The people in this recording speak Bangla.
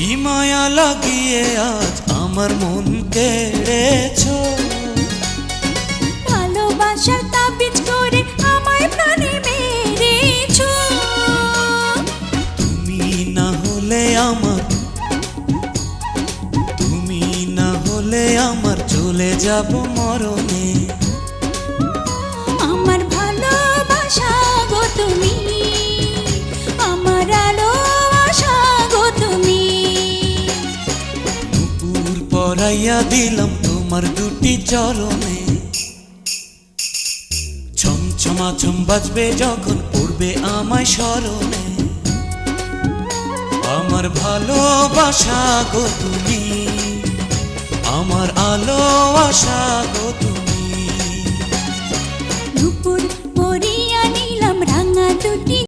মায়া লাগিয়ে আজ আমার মন কেড়েছো? ভালোবাসার তাবিজ করে আমায় প্রাণে মেরেছো। তুমি না হলে আমার তুমি না হলে আমার চলে যাব মরণে। পরাইয়া দিলাম তোমার দুটি চরণে। ছমছমা ছম বাজবে যখন পড়বে আমায় স্মরণে। আমার ভালোবাসা গো তুমি, আমার আলো আশা গো তুমি।